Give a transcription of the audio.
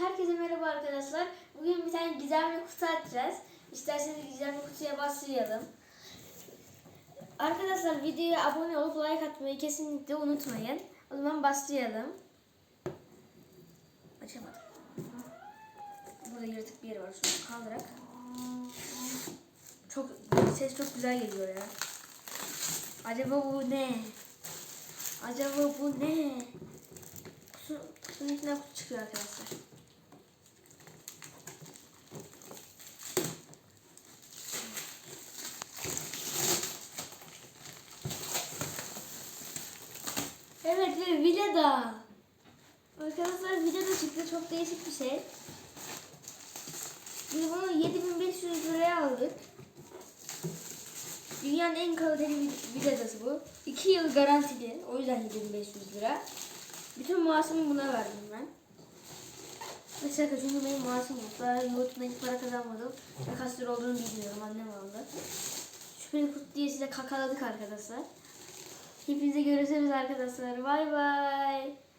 Herkese merhaba arkadaşlar. Bugün bir tane gizemli kutu açacağız. İsterseniz gizemli kutuya başlayalım. Arkadaşlar videoya abone olup like atmayı kesinlikle unutmayın. O zaman başlayalım. Açamadım. Burada yırtık bir yer var. Şunu kaldırarak. Çok ses çok güzel geliyor ya. Acaba bu ne? Acaba bu ne? Kutu, kutunun içinden kutu çıkıyor arkadaşlar. Evet ve Vileda. Arkadaşlar Vileda çıktı. Çok değişik bir şey. Biz bunu 7500 liraya aldık. Dünyanın en kaliteli Viledası bu. 2 yıl garantili. O yüzden 7500 lira. Bütün maaşımı buna verdim ben. Ve şaka çünkü benim maaşım yok. Daha YouTube'dan hiç para kazanmadım. Ne kaç lira olduğunu bilmiyorum. Annem aldı. Şüpheli kut diye size kakaladık arkadaşlar. Hepinize görüşürüz arkadaşlar. Bay bay.